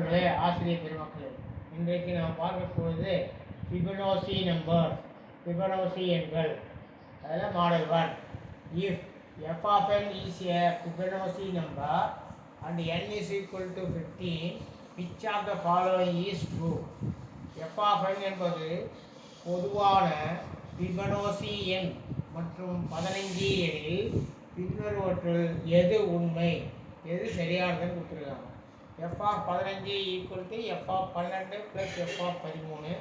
நண்பர்களே ஆசிரியர் பெருமக்களே இன்றைக்கு நாம் பார்க்க போவது ஃபிபனோசி நம்பர் ஃபிபனோசி எண்கள். அதில் model one if F of N is a Fibonacci number and N is equal to fifteen which of the following is true F of N என்பது பொதுவான ஃபிபனோசி எண் மற்றும் பதினைஞ்சு எண்ணில் பின்வருவற்றில் எது உண்மை எது சரியானதுன்னு கொடுத்துருக்காங்க. எஃப் ஆஃப் பதினஞ்சு ஈக்குவல் டு எஃப் ஆஃப் பன்னெண்டு ப்ளஸ் எஃப் ஆஃப் பதிமூணு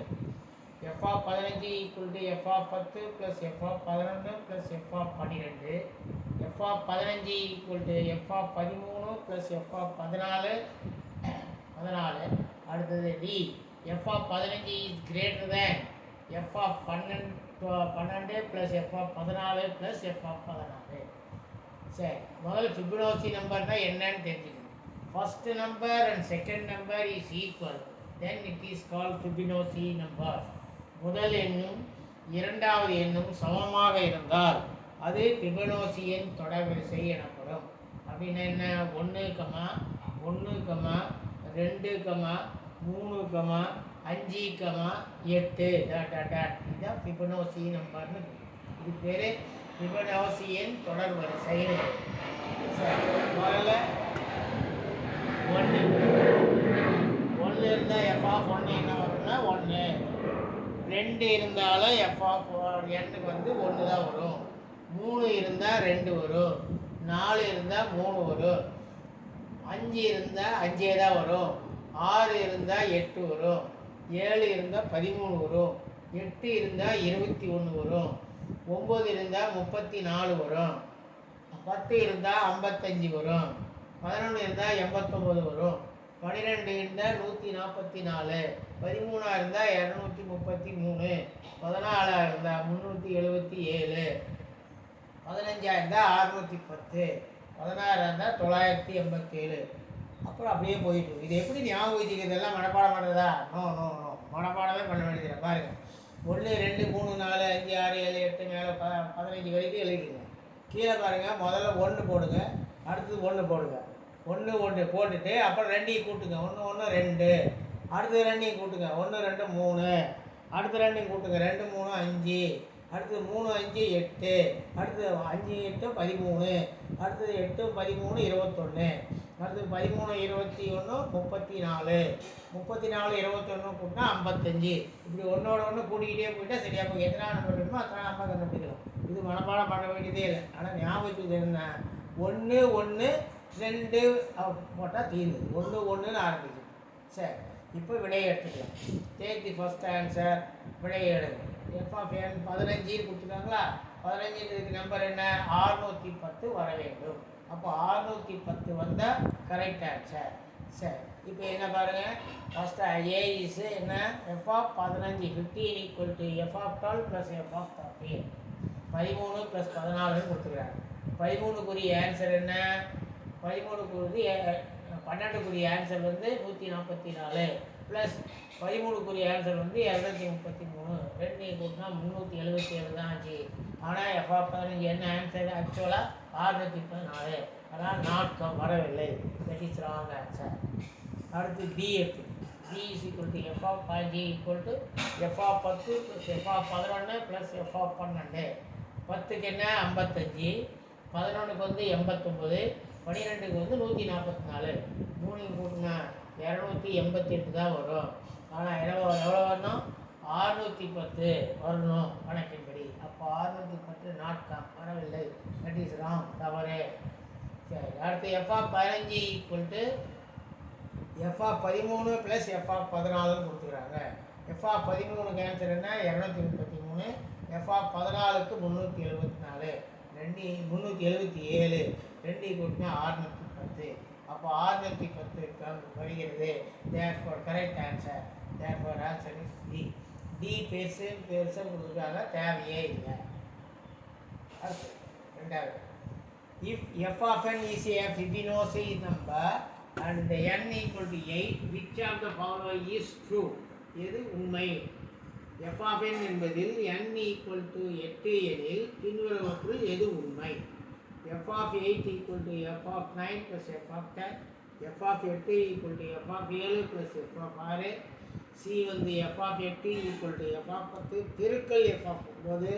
எஃப் ஆஃப் பதினஞ்சு ஈக்குவல் டு எஃப் ஆஃப் பத்து ப்ளஸ் எஃப் ஆஃப் பதினொன்று ப்ளஸ் எஃப் ஆஃப் பன்னிரெண்டு எஃப் ஆஃப் பதினஞ்சு ஈக்குவல் டு எஃப் ஆஃப் பதிமூணு ப்ளஸ் எஃப் ஆஃப் பதினாலு பதினாலு அடுத்தது டி எஃப் ஆஃப் பதினஞ்சு is greater than F of பன்னெண்டு பன்னெண்டு ப்ளஸ் எஃப் ஆஃப் பதினாலு ப்ளஸ் எஃப் ஆஃப் பதினாலு சரி முதல்ல ஃபிபனோசி நம்பர்னால் என்னன்னு தெரிஞ்சுக்கணும் first number and second number is equal then it is call Fibonacci number முதல் எண்ணும் இரண்டாவது எண்ணும் சமமாக இருந்தால் அது ஃபிபனோசி எண் தொடர்வரிசை எனப்படும். அப்படின்னா என்ன? ஒன்று கமா ஒன்று கமா ரெண்டு கமா மூணு கமா அஞ்சு கமா எட்டு. Dot dot dot. இதுதான் பிபனோசி நம்பர்னு இது பேர் ஃபிபனோசி எண் முதல்ல ஒன்று ஒன்று இருந்தால் எஃப் ஆஃப் ஒன்று என்ன வரும்னா ஒன்று ரெண்டு இருந்தாலும் எஃப் ஆஃப் எண்ணுக்கு வந்து ஒன்று தான் வரும். மூணு இருந்தால் ரெண்டு வரும். நாலு இருந்தால் மூணு வரும். அஞ்சு இருந்தால் அஞ்சே தான் வரும். ஆறு இருந்தால் எட்டு வரும். ஏழு இருந்தால் பதிமூணு வரும். எட்டு இருந்தால் இருபத்தி ஒன்று வரும். ஒம்பது இருந்தால் முப்பத்தி நாலு வரும். பத்து இருந்தால் ஐம்பத்தஞ்சு வரும். பதினொன்று இருந்தால் எண்பத்தொம்போது வரும். பன்னிரெண்டு இருந்தால் நூற்றி நாற்பத்தி நாலு பதிமூணாக இருந்தால் இரநூத்தி முப்பத்தி மூணு பதினாலாக இருந்தால் முந்நூற்றி எழுபத்தி ஏழு பதினஞ்சாக இருந்தால் அறுநூற்றி பத்து. பதினாறாக இருந்தால் தொள்ளாயிரத்தி எண்பத்தேழு. அப்புறம் அப்படியே போயிட்டு இது எப்படி ஞாபகம் இதெல்லாம் மனப்பாடம் பண்ணுறதா நோ நோ நோ மனப்பாடமே பண்ண வேண்டியதில்லை. பாருங்க. ஒன்று ரெண்டு மூணு நாலு அஞ்சு ஆறு ஏழு எட்டு மேலே ப பதினஞ்சு வரைக்கும் எழுதிக்கங்க. கீழே பாருங்கள் முதல்ல ஒன்று போடுங்க. அடுத்தது ஒன்று போடுங்க. ஒன்று ஒன்று போட்டுட்டு அப்புறம் ரெண்டையும் கூட்டுங்க. ஒன்று ஒன்று ரெண்டு. அடுத்தது ரெண்டையும் கூட்டுங்க. ஒன்று ரெண்டு மூணு. அடுத்த ரெண்டையும் கூட்டுங்க. ரெண்டு மூணு அஞ்சு. அடுத்தது மூணு அஞ்சு எட்டு. அடுத்தது அஞ்சு எட்டு பதிமூணு. அடுத்தது எட்டு பதிமூணு இருபத்தொன்று அடுத்தது பதிமூணு இருபத்தி ஒன்று முப்பத்தி நாலு முப்பத்தி நாலு இருபத்தொன்று கூட்டினா ஐம்பத்தஞ்சு. இப்படி ஒன்றோட ஒன்று கூட்டிக்கிட்டே போயிட்டால் சரியாக போய் எத்தனை நம்பர் வேணுமோ அத்தனை நம்பர் கண்டுபிடிக்கலாம். இது மனப்பாடம் பண்ண வேண்டியதே இல்லை. ஆனால் ஞாபகத்துக்கு என்ன ஒன்று ஒன்று ரெண்டு போட்டால் தீர்ந்தது. ஒன்று ஒன்றுன்னு ஆரம்பிக்கும் சரி இப்போ விடையை எடுத்துக்கலாம். டேக் தி ஆன்சர் விடையை எடுங்க. எஃப் ஆஃப் என் பதினஞ்சுன்னு கொடுத்துருக்காங்களா பதினஞ்சுன்றதுக்கு நம்பர் என்ன? ஆறுநூற்றி பத்து வர வேண்டும். அப்போ ஆறுநூற்றி பத்து வந்தால் கரெக்ட் ஆன்சர் சரி இப்போ என்ன பாருங்கள் ஃபஸ்ட்டு ஏ இஸ் என்ன? எஃப் ஆஃப் பதினஞ்சு fifteen equal to f of twelve plus f of thirteen பதிமூணு ப்ளஸ் பதினாலுன்னு கொடுத்துக்கிறாங்க. பதிமூணுக்குரிய ஆன்சர் என்ன? பதிமூணுக்குரிய பன்னெண்டுக்குரிய ஆன்சர் வந்து நூற்றி நாற்பத்தி நாலு. ப்ளஸ் பதிமூணுக்குரிய ஆன்சர் வந்து இரநூத்தி முப்பத்தி மூணு. ரெண்டு கூட்டினா முந்நூற்றி எழுபத்தி ஏழு தான் ஆச்சு. ஆனால் எஃப்ஆ பதினஞ்சு என்ன ஆன்சர் ஆக்சுவலாக ஆறுநூற்றி பதினாலு. அதான் நாட்கம் வரவில்லை. தட் இஸ் ராங் ஆன்சர் அடுத்து பி எடுத்து. B is equal to f of equal to f of பத்து ப்ளஸ் எஃப்ஆ பதினொன்று ப்ளஸ் எஃப்ஆ பன்னெண்டு. பத்துக்கு என்ன? ஐம்பத்தஞ்சு. பதினொன்றுக்கு வந்து எண்பத்தொம்போது. பன்னிரெண்டுக்கு வந்து நூற்றி நாற்பத்தி நாலு. மூணுக்கு கூட்டினா இரநூத்தி எண்பத்தி எட்டு தான் வரும். ஆனால் எவ்வளோ எவ்வளோ வரணும்? ஆறுநூற்றி பத்து வரணும் கணக்கின்படி. அப்போ ஆறுநூற்றி பத்து நாட்கா வரவில்லை. தட் இஸ் ராங் தவறு. சரி அடுத்து எஃப்ஆ பதினஞ்சு ஈக்குவல் டு எஃப்ஆ பதிமூணு ப்ளஸ் எஃப்ஆ பதினாலுன்னு கொடுத்துக்கிறாங்க. எஃப்ஆ பதிமூணுக்கு ஆன்சர் என்ன? இரநூத்தி முப்பத்தி மூணு. எஃப்ஆ பதினாலுக்கு முந்நூற்றி எழுபத்தி நாலு. ரெண்டு முந்நூற்றி எழுபத்தி ஏழு. ரெண்டு கூட்டினா ஆறுநூற்றி பத்து. அப்போ ஆறுநூற்றி பத்து வருகிறது. Therefore correct answer therefore answer is D D பெருசு பெருசு கொடுத்துருக்காங்க. தேவையே இல்லை. அடுத்து ரெண்டாவது. If f of n is a Fibonacci number and the n equal to 8 which of the following is true? எது உண்மை? எஃப் ஆஃப் என் என்பதில் என் ஈக்குவல் டு எட்டு எனில் பின்வருவற்றில் எது உண்மை? F of 8 equal to f of 9 plus f of 10 f of எட்டு equal to F of ஏழு plus F of ஆறு சி வந்து எஃப் ஆஃப் எட்டு ஈக்குவல் டு எஃப் ஆஃப் பத்து பெருக்கல் எஃப் ஆஃப் ஒம்பது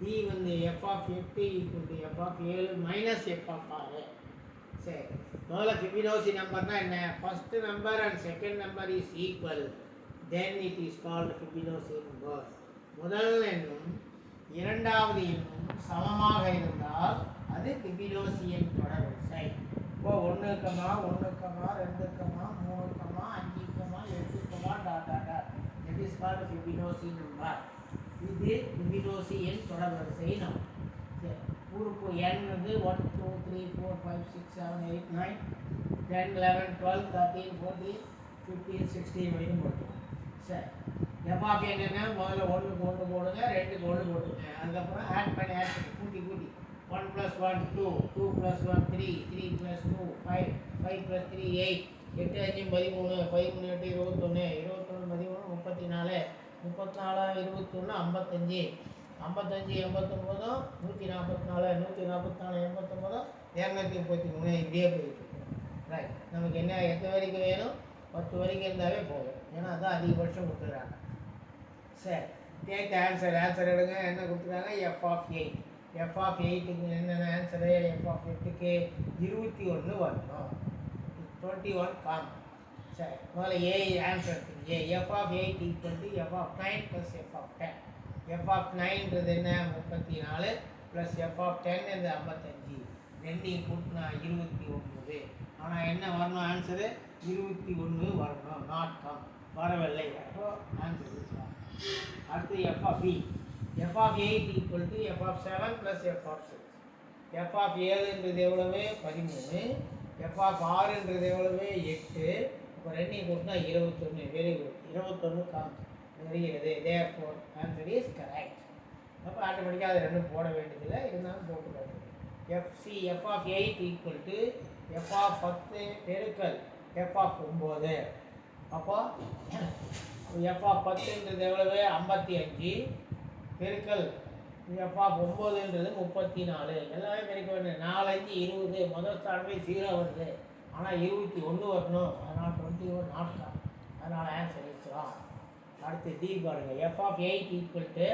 டி வந்து எஃப் ஆஃப் எட்டு ஈக்குவல் டு எஃப் ஆஃப் ஏழு மைனஸ் எஃப் ஆஃப் ஆறு சரி முதல்ல ஃபிபினோசி நம்பர்னா என்ன first number and second number is equal then it is called Fibonacci number முதல் எண்ணும் இரண்டாவது எண்ணும் சமமாக இருந்தால் அது ஃபிபினோசி எண் தொடர்வரிசை இப்போ ஒன்றுக்கமா ஒன்றுக்கமா ரெண்டுக்கமா மூணுக்கமா அஞ்சுக்கமா எட்டுக்கமா dot dot dot it is called Fibonacci number இது ஃபிபினோசி எண் தொடர்வரிசை நம்பர் சரி உறுப்பு எண் வந்து one two three four five six seven eight nine ten eleven twelve thirteen fourteen fifteen sixteen வரைக்கும் போட்டுருவோம். சரி. எஃப்ஆப் என்னென்னா முதல்ல ஒன்றுக்கு ஒன்று போடுங்க ரெண்டுக்கு ஒன்று போட்டுங்க அதுக்கப்புறம் ஆட் பண்ணி ஆட் பண்ணி one plus one two two plus one three three plus two five five plus three eight எட்டு அஞ்சு பதிமூணு. பதிமூணு எட்டு இருபத்தொன்று இருபத்தொன்று பதிமூணு முப்பத்தி நாலு முப்பத்தி நாலு இருபத்தொன்று ஐம்பத்தஞ்சு. ஐம்பத்தஞ்சு எண்பத்தொம்போதும் நூற்றி நாற்பத்தி நாலு நூற்றி நாற்பத்தி நாலு எண்பத்தொம்போதும் இரநூத்தி முப்பத்தி மூணு இப்படியே போயிட்டு ரைட் நமக்கு என்ன எத்தனை வரைக்கும் வேணும்? பத்து வரைக்கும் இருந்தாவே போதும். ஏன்னா அதான் அதிகபட்சம் கொடுத்துருக்காங்க சரி. டேக் ஆன்சர் ஆன்சர் எடுங்க. என்ன கொடுத்துருக்காங்க? F of eight f of எயிட்டுக்கு என்னென்ன ஆன்சரு எஃப் ஆஃப் எட்டுக்கு இருபத்தி ஒன்று வரணும். டுவெண்ட்டி ஒன் காம் சரி முதல்ல ஏ ஆன்சர் எடுத்துங்க A f of eight equal to f of nine plus f of ten f of நைன்றது என்ன? முப்பத்தி நாலு ப்ளஸ் எஃப் ஆஃப் டென் இந்த ஐம்பத்தஞ்சு. ரெண்டையும் கூட்டினா இருபத்தி ஒன்பது. ஆனால் என்ன வரணும் ஆன்சரு இருபத்தி ஒன்று வரணும். நாட் கம் வரவில்லை. அப்போ ஆன்சர் அடுத்து f of B f of eight equal to f of seven plus f of six f of ஏழுன்றது எவ்வளவு? பதிமூணு. எஃப் ஆஃப் ஆறுன்றது எவ்வளவு? எட்டு. இப்போ ரெண்டையும் கூட்டினா இருபத்தொன்று வெரி குட் இருபத்தொன்று காமிச்சு தெரிகிறது. Therefore answer is correct அப்போ ஆட்டோமேட்டிக்காக அது ரெண்டும் போட வேண்டியதில்லை. இருந்தாலும் போட்டு FC f of eight equal to f of பத்து பெருக்கல் எஃப் ஆஃப் ஒம்பது அப்போ எஃப் ஆஃப் பத்துன்றது எவ்வளவு? ஐம்பத்தி அஞ்சு. பெருக்கல். எப்பா ஒம்பதுன்றது முப்பத்தி நாலு எல்லாமே பெருக்க வேண்டும் நாலஞ்சு இருபது. முதல் ஸ்டாண்டர்டே ஜீரோ வருது. ஆனால் இருபத்தி ஒன்று வரணும். அதனால் டுவெண்ட்டி ஒன் நாட்கா அதனால் ஆன்சர் இஸ் அடுத்து டி பாருங்க. F of eight equal to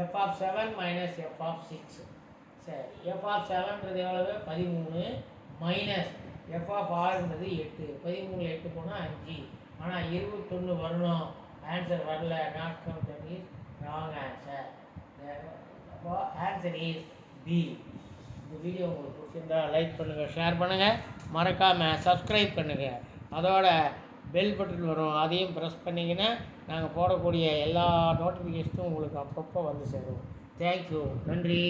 f of seven minus f of six சரி. எஃப் ஆஃப் செவன்றது எவ்வளவு? பதிமூணு மைனஸ் எஃப் ஆஃப் ஆறுன்றது எட்டு. பதிமூணு எட்டு போனால் அஞ்சு. ஆனால் இருபத்தொன்று வரணும். ஆன்சர் வரல. நாட் தண்ணி ராங் ஆன்சர் அப்போ ஆன்சர் இஸ் பி இந்த வீடியோ உங்களுக்கு பிடிச்சிருந்தா லைக் பண்ணுங்கள் ஷேர் பண்ணுங்கள் மறக்காமல் சப்ஸ்கிரைப் பண்ணுங்கள் அதோட பெல் பட்டன் வரும். அதையும் ப்ரெஸ் பண்ணிங்கன்னா நாங்கள் போடக்கூடிய எல்லா நோட்டிஃபிகேஷனும் உங்களுக்கு அப்பப்போ வந்து சேரும். தேங்க்யூ நன்றி.